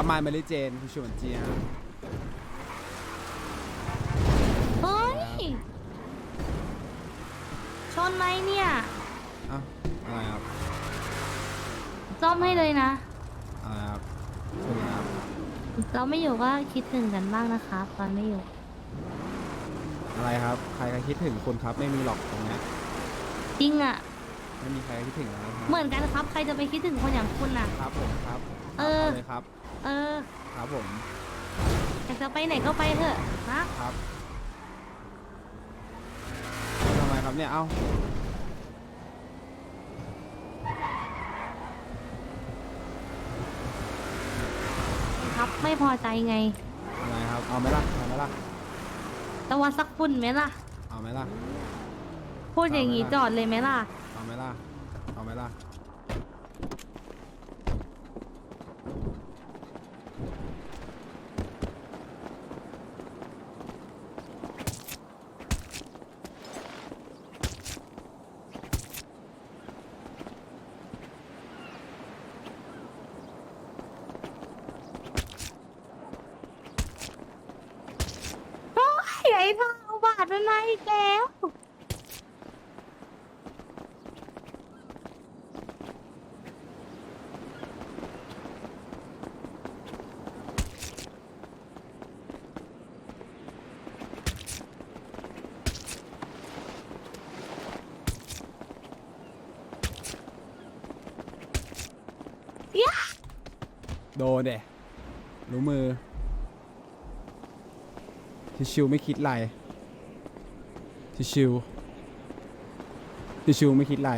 ครับมายมาริเจนคุณชวนเจียเฮ้ย ชนไหมเนี่ยอ้าวอะไรครับซ่อมให้เลยนะ อะไรครับคุณครับเราไม่อยู่ก็คิดถึงกันบ้างนะครับตอนไม่อยู่ อะไรครับ ใครใครคิดถึงคุณครับไม่มีหรอกตรงเนี้ยจริงอะไม่มีใครคิดถึงแล้วครับเหมือนกันครับ ใครจะไปคิดถึงคนอย่างคุณน่ะ ครับผมครับเออเลยครับ เออครับผม อยากจะไปไหนก็ไปเถอะนะครับทำไมครับเนี่ย เอ้า ครับไม่พอใจไงอะไรครับ เอาไหมล่ะ เอาไหมล่ะแต่ว่าสักคุณไหมล่ะ เอาไหมล่ะ พูดอย่างนี้เอาไหมล่ะจอดเลยไหมล่ะ เอาไหมล่ะ เอาไหมล่ะ โอ้ยไอ้ท่าเอาบา ดมันมาอีกแล้วโดนเดะรู้มือทิชชิวไม่คิดไรทิ ชชิวทิชชิวไม่คิดไร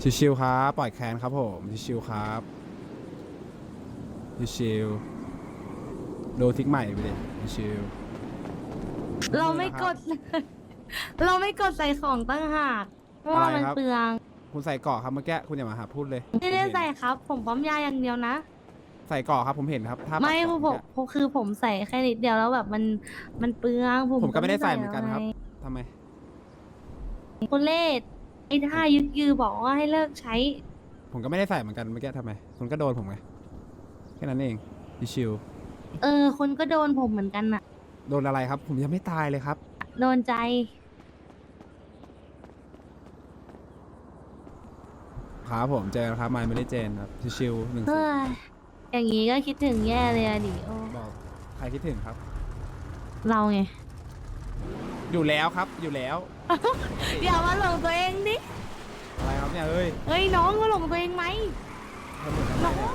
ทิชชิวครับปล่อยแคนครับผมทิชชิวครับทิชชิวโดนทิกใหม่ไปเลยทิชชิวเราไม่กด เราไม่กดใส่ของตั้งหากเพราะว่าอะไรมันครับเปลือง คุณใส่เกาะครับเมื่อกี้คุณอย่ามาหาพูดเลย ไม่ได้ผมเห็นใส่ครับ ผมปั๊มยาอย่างเดียวนะ ใส่เกาะครับผมเห็นครับถ้าปัดไม่เกาะผมเนี่ยผมคือผมใส่แค่นิดเดียวแล้วแบบมันมันเปลืองผมผมก็ไม่ได้ใส่เหมือนกันครับไทำไม คุณเลศไอ้ท่ายึกยือบอกว่าให้เลิกใช้ ผมก็ไม่ได้ใส่เหมือนกันเมื่อกี้ทำไมคุณก็โดนผมไงแค่นั้นเองชิวเออคนก็โดนผมเหมือนกันน่ะ ๆโดนอะไรครับ ผมยังไม่ตายเลยครับ โดนใจ ครับผมเจอกันครับไมไม่ได้เจนครับชิวๆหนึ่งเฮ้ย อย่างนี้ก็คิดถึงแย่เลยอะดิโอบอกใครคิดถึงครับ เราไง อยู่แล้วครับ อยู่แล้ว อย่ามาหลงตัวเองดิ อะไรครับเนี่ยเอ้ยเฮ้ยน้องก็หลงตัวเองไหมทำเหมือนทำไมน้องเนี่ย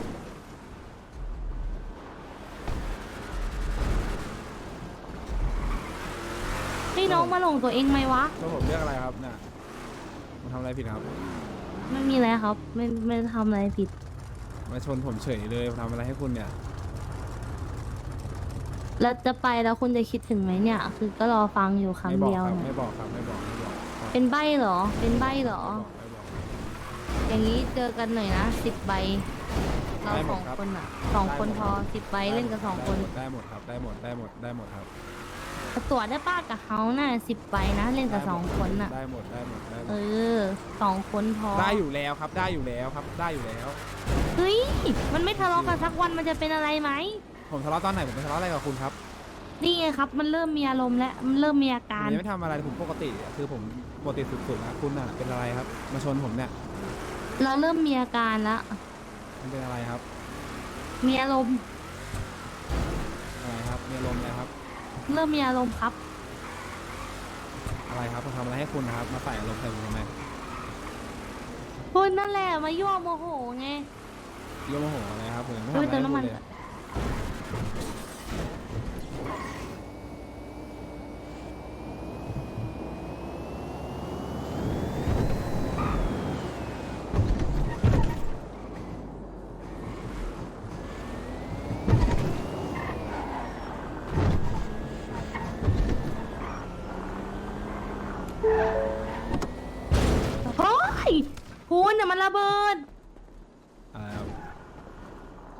ให้น้องมาหลงตัวเองไหมวะ แล้วผมเลือกอะไรครับเนี่ยผมทำอะไรผิดครับ ไม่มีอะไรครับ ไม่ไม่ได้ทำอะไรผิด มาชนผมเฉยเลยผมทำอะไรให้คุณเนี่ย แล้วจะไปแล้วคุณจะคิดถึงไหมเนี่ย คือก็รอฟังอยู่คไม่ำบอกเดียวครับเนี่ยไม่บอกครับไม่บอกไม่บอกครับเป็นใบเหรอ เป็นใบเหรอ ไม่บอก อย่างนี้เจอกันหน่อยนะสิบใบ เราได้หสมอดงครับคนอะสองคนพอสิบใบไม่บอกเล่นกับสองคนได้หมดครับได้หมดได้หมดได้หมดได้หมดครับตัวได้ป้ากับเขาน่ะสิบใบนะเล่นกับสองคนอะ ได้หมดได้หมดได้หมเอดอสองคนพอ ได้อยู่แล้วครับได้อยู่แล้วครับได้อยู่แล้ว เฮ้ย มันไม่ทะเลาะกันสักวันมันจะเป็นอะไรไหม ผมทะเลาะตอนไหนผมไปทะเลาะอะไรกับคุณครับนี่ไงครับ มันเริ่มมีอารมณ์แล้วมันเริ่มมีอาผการ มยังไม่ทำอะไรผมปกติอะคือผมปกติสุดๆนะคุณน่ะเป็นอะไรครับ มาชนผมเนี่ยเราเริ่มมีอาการแล้ว มันเป็นอะไรครับมีอารมณ์ อะไรครับมีอารมณ์อะไรครับ เริ่มมีอารมณ์ครับ อะไรครับผมทำอะไรให้คุณนะครับ มาใส่อารมณ์ใส่ผมทำไมคุณนั่นแหละมายั่วโมโหไง โยมโมโหอะไรครับผมยังไม่ทำเฮ้อะยไรเติมให้น้ำมัคุนณเล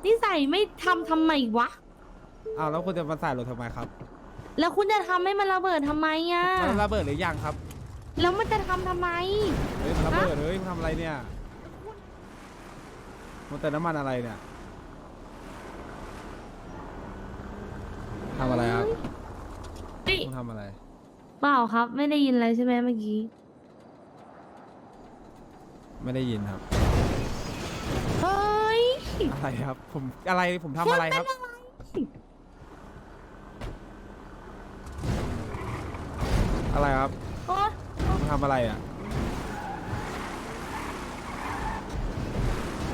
นิสัยไม่ทำทำไมวะ อ้าวแล้วคุณจะมาใส่รถทำไมครับแล้วคุณจะทำให้มันระเบิดทำไมอะ มันระเบิดหรือยังครับแล้วมันจะทำทำไม เฮ้ยมันระเบิดเฮ้ยมันทำอะไรเนี่ยมันแต่น้ำมันอะไรเนี่ยทำอะไรครับเฮ้ยคุณทำอะไร เปล่าครับ ไม่ได้ยินอะไรใช่ไหมเมื่อกี้ ไม่ได้ยินครับเฮ้ย อะไรครับ ผมอะไรผมทำอะไรครับ อะไรครับโอ๊ยผมทำอะไรอะ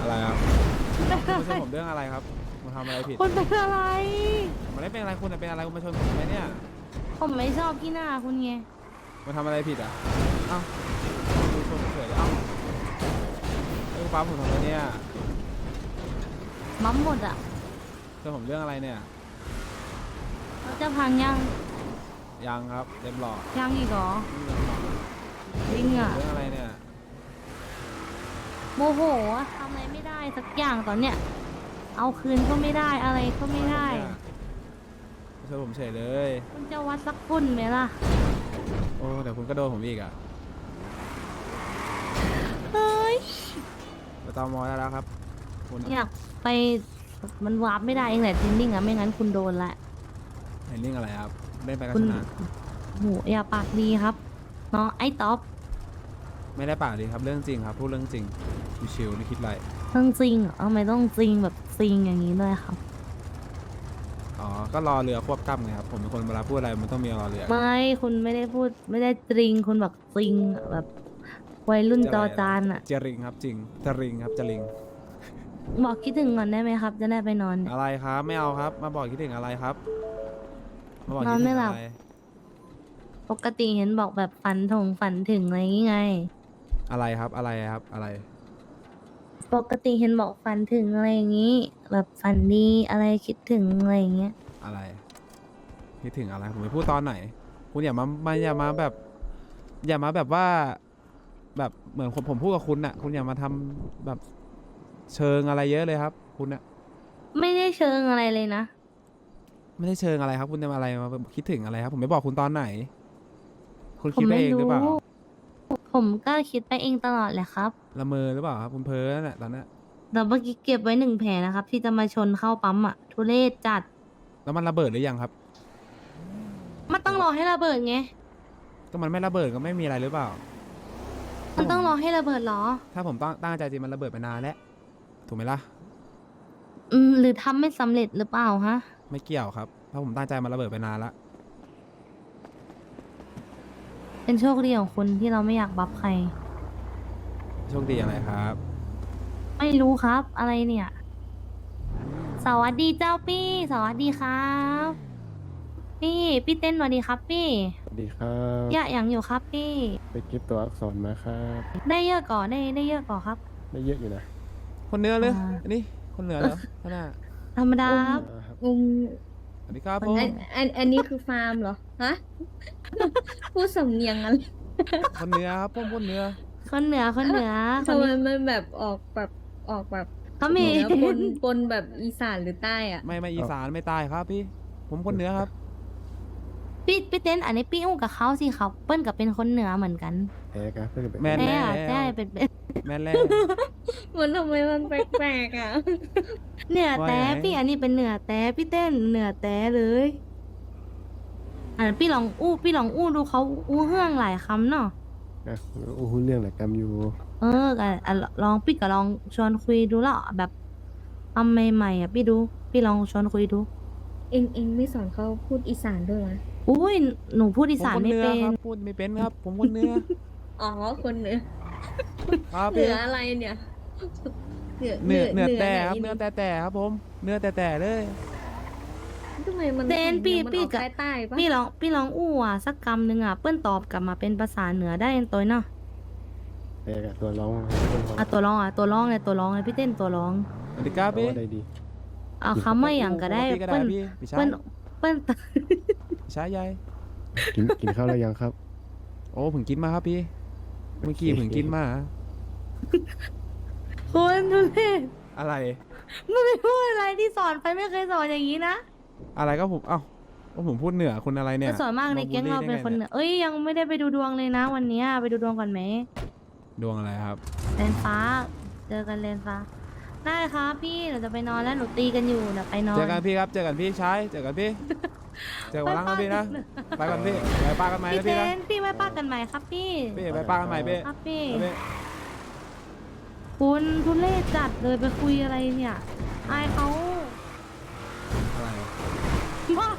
อะไรครับคุณชนผมเรื่องอะไรครับผมทำอะไรผิดคุณเป็นอะไร ผมไม่ได้เป็นอะไรคุณแต่เป็นอะไรคุณมาชนผมทำไมเนี่ยผมไม่ชอบที่หน้าคุณไงมาทำอะไรผิดอะเอ้าดูชนเฉยเอ้าเอ้ยปั๊มผมทำไมเนี่ย บั๊มหมดอะชนผมเรื่องอะไรเนี่ยเราจะพังยังยังครับเต็มหลอดยังอีกเหรอนี่เต็มหลอดจริงอะเรื่องอะไรเนี่ย โมโหอะทำอะไรไม่ได้สักอย่างตอนเนี้ยเอาคืนก็ไม่ได้อะไรก็ไม่ได้มาชนผมเฉยเลย คุณจะวัดสักฝุ่นไหมล่ะ โอ้เดี๋ยวคุณก็โดนผมอีกอะเฮ้ยไปตอมอได้แล้วครับ คุณอยากไปมันวาร์ปไม่ได้เองแหละเทนนิ่งอะไม่งั้นคุณโดนละเห็นเรื่องอะไรครับเล่นไปก็คุชณนะโหอย่าปากดีครับเนาะไอ้ท็อปไม่ได้ปากดีครับเรื่องจริงครับพูดเรื่องจริงชิวๆไม่คิดอะไรต้องจริงเหรอทำไมต้องจริงแบบจริงอย่างนี้ด้วยครับ อ๋อก็รอเรือควบกล้ำไงครับผมเป็นคนเวลาพูดอะไรมันต้องมีรอเรือไม่คุณไม่ได้พูดไม่ได้จริงคุณแบบจริงอะแบบวัยรุ่นจอจานอะเจริงครับจริงจริงครับจริง บอกคิดถึงก่อนได้ไหมครับ จะได้ไปนอนเนี่ย อะไรครับ ไม่เอาครับ มาบอกคิดถึงอะไรครับ มาบอกนคิอดนถึไม่งหลับ อะไรปกติเห็นบอกแบบฝันถงฝันถึงอะไรอย่างงี้ไง อะไรครับอะไรครับอะไร ปกติเห็นบอกฝันถึงอะไรอย่างงี้ แบบฝันดีอะไรคิดถึงอะไรอย่างเงี้ย อะไรคิดถึงอะไรผมไปพูดตอนไหน คุณอย่ามามาอย่ามาแบบ อย่ามาแบบว่า แบบเหมือนผมผมพูดกับคุณน่ะ คุณอย่ามาทำแบบ เชิงอะไรเยอะเลยครับ คุณน่ะไม่ได้เชิงอะไรเลยนะ ไม่ได้เชิงอะไรครับ คุณจะมาอะไรมาคิดถึงอะไรครับ ผมไม่บอกคุณตอนไหน คุณผมคิดไปไม่เองหรือรู้ เปล่าผมก็คิดไปเองตลอดแหละครับ ละเมอหรือเปล่าครับคุณเพ้อนั่นแหละตอนนั้นแต่เมื่อกี้เก็บไว้หนึ่งแผลนะครับ ที่จะมาชนเข้าปั๊มอะทุเรศจัด แล้วมันระเบิดหรือยังครับ มันต้องรอให้ระเบิดไง ก็มันไม่ระเบิดก็ไม่มีอะไรหรือเปล่า มันต้องรอให้ระเบิดเหรอ ถ้าผมตั้งตั้งใจจริงมันระเบิดไปนานแล้ว ถูกไหมล่ะ อืมหรือทำไม่สำเร็จหรือเปล่าฮะ ไม่เกี่ยวครับถ้าผมตั้งใจมันระเบิดไปนานละ เป็นโชคดีของคุณที่เราไม่อยากบัฟใคร โชคดีอะไรครับ ไม่รู้ครับ อะไรเนี่ย สวัสดีเจ้าปี้ สวัสดีครับ พี่พี่เต้นสวัสดีครับพี่สวัสดีครับอยากอย่างอยู่ครับพี่ ไปเก็บตัวอักษรมาครับ ได้เยอะก่อนได้ได้เยอะก่อนครับ ได้เยอะอยู่นะ คนเหนื้อเลยอ่า อันนี้คนเหนือเหรอข้างหน้าธรรมดาครับอ่าครับอืมสวัสดีครับคนผมไหอันอันอันนี้คือฟาร์มเหรอ ฮะ พูดสำเนียงอะไรคนเหนือครับผมคนเหนือคนเหนือคนเหนือคทำนไมนี้มันแบบออกแบบออกแบบเขามี เหนือปนปนแบบอีสานหรือใต้อะไม่ไม่อีสานไม่ใต้ครับพี่ ผมคนเหนือครับ พี่พี่เต้นอันนี้พี่อุ้งกับเขาสิครับเปิ้ลกับเป็นคนเหนือเหมือนกันแพ้ครับเพื่อนเป็นแมนแต่แล้ว อะแต่เป็นเป็นแมนแล้วมันทำไมมันแปลกๆอะ เหนือแต่ว่าไง พี่อันนี้เป็นเหนือแต่พี่เต้นเหนือแต่เลยอันพี่ลองอู้พี่ลองอู้ดูเขาอู้เฮืองหลายคำเนาะนะโอ้โหเรื่องหลายกรรมอยู่เออก็อะลองพี่ก็ลองชวนคุยดูละแบบทำใหม่ๆอะพี่ดู พี่ลองชวนคุยดู เองเองไม่สอนเขาพูดอีสานด้วยนะ อุ้ยหนูพูดอีผมสานคนไม่เหนือเป็น ครับพูดไม่เป็นครับ ผมคนเหนืออ๋อคนเหนือครับเหนืพี่ออะไรเนี่ยเหนือเหนือเหนือไหแต่ครับอีกเหนือแต่แต่ครับผมเหนือแต่แต่เลยทำไมมันเต้นพี่มันพี่ออกกับใต้ใต้ๆปะพี่ลองพี่ลองอู้อะสักคำหนึ่งอะเปิ้ลตอบกลับมาเป็นภาษาเหนือได้ตัวเนาะแพ้กับตัวร้องอะตัวร้องอะตัวร้องเลยตัวร้องเลยพี่เต้นตัวร้องสวัสดีครับโอ้พี่ได้ดี เอาคำว่าอย่างก็ได้พี่ก็ได้เปิ้ลพี่พี่ชาเปิ้ยลเปิ้ลพี่ ชายใหญ่กินกินข้าวแล้วยังครับ โอ้ผมกินมาครับพี่ เมื่อกี้ผมกินมาคนทุเรศอะไรไม่ได้พูดอะไรที่สอนไปไม่เคยสอนอย่างนี้นะอะไรก็ผมเอ้าก็ผมพูดเหนือคุณอะไรเนี่ยก็สอนมากในแก๊งเราเป็นคนเหนือเอ้ยยังไม่ได้ไปดูดวงเลยนะ วันเนี้ยไปดูดวงก่อนไหมดวงอะไรครับเลนฟ้า เจอกันเลนฟ้า ได้ครับพี่หนูจะไปนอนแล้วหนูตีกันอยู่เดี๋ยวไปนอน เจอกันพี่ครับ เจอกันพี่ชายเจอกันพี่ เจอกันวันหลังนะพี่นะ ไปกันพี่ไปป้ากันใหม่พี่นะเทพี่นะนพี่ไว้ป้ากันใหม่ครับพี่พี่ไปป้ากันใหม่พี่ครับพี่ไปพี่คุณทุเรศจัดเลยไปคุยอะไรเนี่ยอายเขาอะไรบ้า